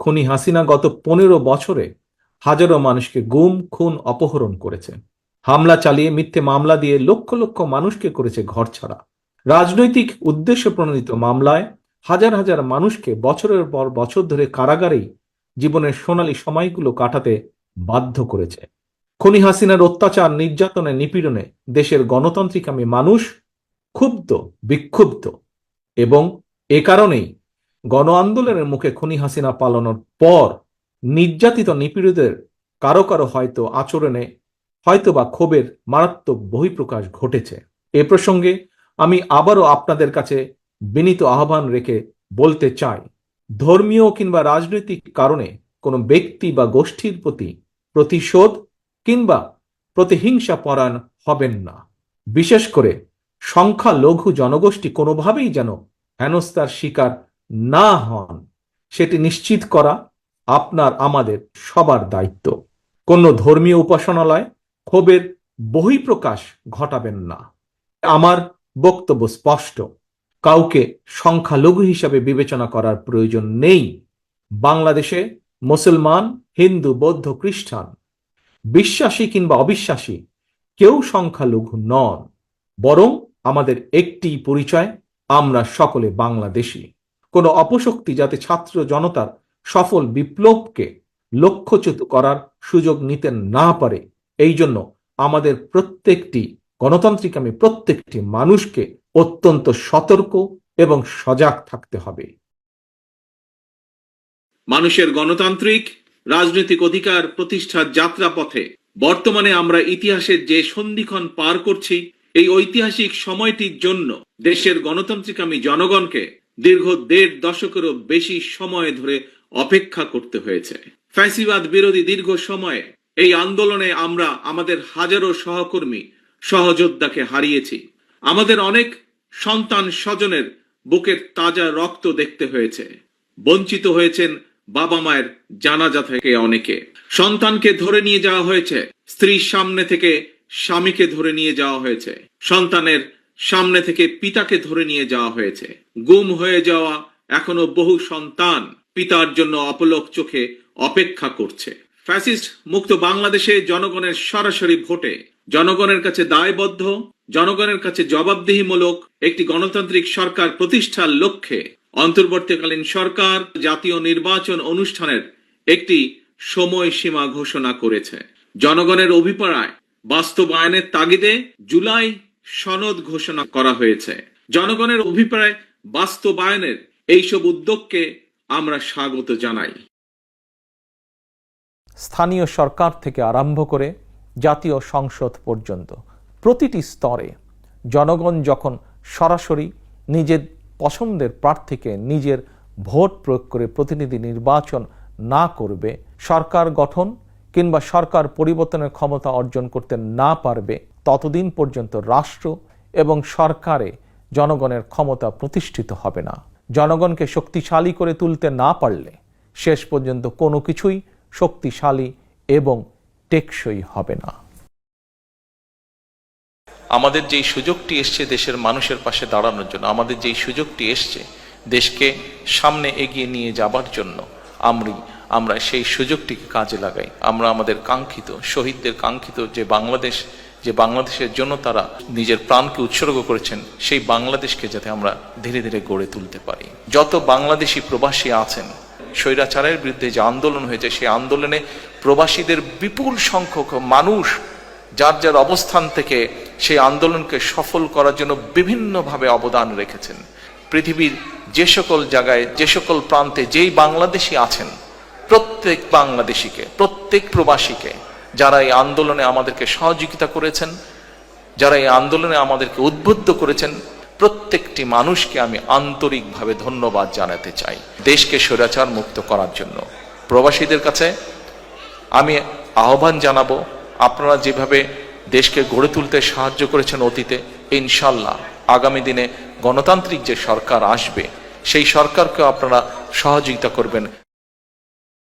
খুনি হাসিনা গত পনেরো বছরে হাজারো মানুষকে গুম, খুন, অপহরণ করেছে। হামলা চালিয়ে, মিথ্যে মামলা দিয়ে লক্ষ লক্ষ মানুষকে করেছে ঘরছাড়া। রাজনৈতিক উদ্দেশ্য প্রণোদিত মামলায় হাজার হাজার মানুষকে বছরের পর বছর ধরে কারাগারেই জীবনের সোনালী সময়গুলো কাটাতে বাধ্য করেছে। খনি হাসিনার অত্যাচার নির্যাতনে নিপীড়নে দেশের গণতান্ত্রিকামী মানুষ ক্ষুব্ধ, বিক্ষুব্ধ এবং এ কারণেই গণ আন্দোলনের মুখে খুনি হাসিনা পালানোর পর নির্যাতিত নিপীড়িতদের কারও কারও হয়তো আচরণে হয়তো বা ক্ষোভের মারাত্মক বহিঃপ্রকাশ ঘটেছে। এ প্রসঙ্গে আমি আবারও আপনাদের কাছে বিনীত আহ্বান রেখে বলতে চাই, ধর্মীয় কিংবা রাজনৈতিক কারণে কোনো ব্যক্তি বা গোষ্ঠীর প্রতি প্রতিশোধ কিংবা প্রতিহিংসা পরায়ণ হবেন না। বিশেষ করে সংখ্যালঘু জনগোষ্ঠী কোনোভাবেই যেন হেনস্থার শিকার না হন, সেটি নিশ্চিত করা আপনার, আমাদের সবার দায়িত্ব। কোন ধর্মীয় উপাসনালয় ক্ষোভের বহিঃপ্রকাশ ঘটাবেন না। আমার বক্তব্য স্পষ্ট। কাউকে সংখ্যালঘু হিসাবে বিবেচনা করার প্রয়োজন নেই। বাংলাদেশে মুসলমান, হিন্দু, বৌদ্ধ, খ্রিস্টান, বিশ্বাসী কিংবা অবিশ্বাসী কেউ সংখ্যালঘু নন। বরং আমাদের একটি পরিচয়, আমরা সকলে বাংলাদেশী। কোনো অপশক্তি যাতে ছাত্র জনতার সফল বিপ্লবকে লক্ষ্যচ্যুত করার সুযোগ নিতে না পারে। এই জন্য আমাদের প্রত্যেকটি গণতান্ত্রিক, আমি প্রত্যেকটি মানুষকে অত্যন্ত সতর্ক এবং সজাগ থাকতে হবে। মানুষের গণতান্ত্রিক, রাজনৈতিক অধিকার প্রতিষ্ঠার যাত্রাপথে বর্তমানে আমরা ইতিহাসের যে সন্ধিক্ষণ পার করছি, এই ঐতিহাসিক সময়টির জন্য দেশের গণতান্ত্রিকামী জনগণকে দীর্ঘ দেড় দশকেরও বেশি সময় ধরে অপেক্ষা করতে হয়েছে। ফ্যাসিবাদ বিরোধী দীর্ঘ সময়ে এই আন্দোলনে আমরা আমাদের হাজারো সহকর্মী, সহযোদ্ধাকে হারিয়েছি। আমাদের অনেক সন্তান স্বজনের বুকের তাজা রক্ত দেখতে হয়েছে। বঞ্চিত হয়েছেন বাবা মায়ের জানাজা থেকে অনেকে। সন্তানকে ধরে নিয়ে যাওয়া হয়েছে, স্ত্রীর সামনে থেকে স্বামীকে ধরে নিয়ে যাওয়া হয়েছে। সন্তানের সামনে থেকে পিতাকে ধরে নিয়ে যাওয়া হয়েছে। গুম হয়ে যাওয়া এখনও বহু সন্তান পিতার জন্য অপলক চোখে অপেক্ষা করছে। ফ্যাসিস্ট মুক্ত বাংলাদেশে জনগণের সরাসরি ভোটে। জনগণের কাছে দায়বদ্ধ, জনগণের কাছে জবাবদিহিমূলক একটি গণতান্ত্রিক সরকার প্রতিষ্ঠার লক্ষ্যে অন্তর্বর্তীকালীন সরকার জাতীয় নির্বাচন অনুষ্ঠানের একটি সময়সীমা ঘোষণা করেছে। জনগণের অভিপ্রায় বাস্তবায়নের তাগিদে জুলাই সনদ ঘোষণা করা হয়েছে। জনগণের অভিপ্রায় বাস্তবায়নের এইসব উদ্যোগকে আমরা স্বাগত জানাই। স্থানীয় সরকার থেকে আরম্ভ করে জাতীয় সংসদ পর্যন্ত প্রতিটি স্তরে জনগণ যখন সরাসরি নিজের পছন্দের প্রার্থীকে নিজের ভোট প্রয়োগ করে প্রতিনিধি নির্বাচন না করবে, সরকার গঠন কিংবা সরকার পরিবর্তনের ক্ষমতা অর্জন করতে না পারবে ততদিন পর্যন্ত রাষ্ট্র এবং সরকারে জনগণের ক্ষমতা প্রতিষ্ঠিত হবে না। জনগণকে শক্তিশালী করে তুলতে না পারলে শেষ পর্যন্ত কোনো কিছুই শক্তিশালী এবং টেকসই হবে না। আমাদের যেই সুযোগটি এসছে দেশের মানুষের পাশে দাঁড়ানোর জন্য, আমাদের যেই সুযোগটি এসছে দেশকে সামনে এগিয়ে নিয়ে যাবার জন্য, আমরা আমরা সেই সুযোগটিকে কাজে লাগাই। আমরা আমাদের কাঙ্ক্ষিত, শহীদদের কাঙ্ক্ষিত যে বাংলাদেশ যে বাংলাদেশের জন্য তারা নিজের প্রাণকে উৎসর্গ করেছেন, সেই বাংলাদেশকে যাতে আমরা ধীরে ধীরে গড়ে তুলতে পারি। যত বাংলাদেশি প্রবাসী আছেন, স্বৈরাচারের বিরুদ্ধে যে আন্দোলন হয়েছে, সেই আন্দোলনে প্রবাসীদের বিপুল সংখ্যক মানুষ যার যার অবস্থান থেকে সেই আন্দোলনকে সফল করার জন্য বিভিন্নভাবে অবদান রেখেছেন। পৃথিবীর যে সকল জায়গায়, যে সকল প্রান্তে যেই বাংলাদেশি আছেন, প্রত্যেক বাংলাদেশিকে, প্রত্যেক প্রবাসীকে যারা এই আন্দোলনে আমাদেরকে সহযোগিতা করেছেন, যারা এই আন্দোলনে আমাদেরকে উদ্বুদ্ধ করেছেন, প্রত্যেকটি মানুষকে আমি আন্তরিকভাবে ধন্যবাদ জানাতে চাই দেশকে স্বৈরাচার মুক্ত করার জন্য। প্রবাসীদের কাছে আমি আহ্বান জানাব, আপনারা যেভাবে দেশকে গড়ে তুলতে সাহায্য করেছেন অতীতে, ইনশাল্লাহ আগামী দিনে গণতান্ত্রিক যে সরকার আসবে, সেই সরকারকে আপনারা সহযোগিতা করবেন।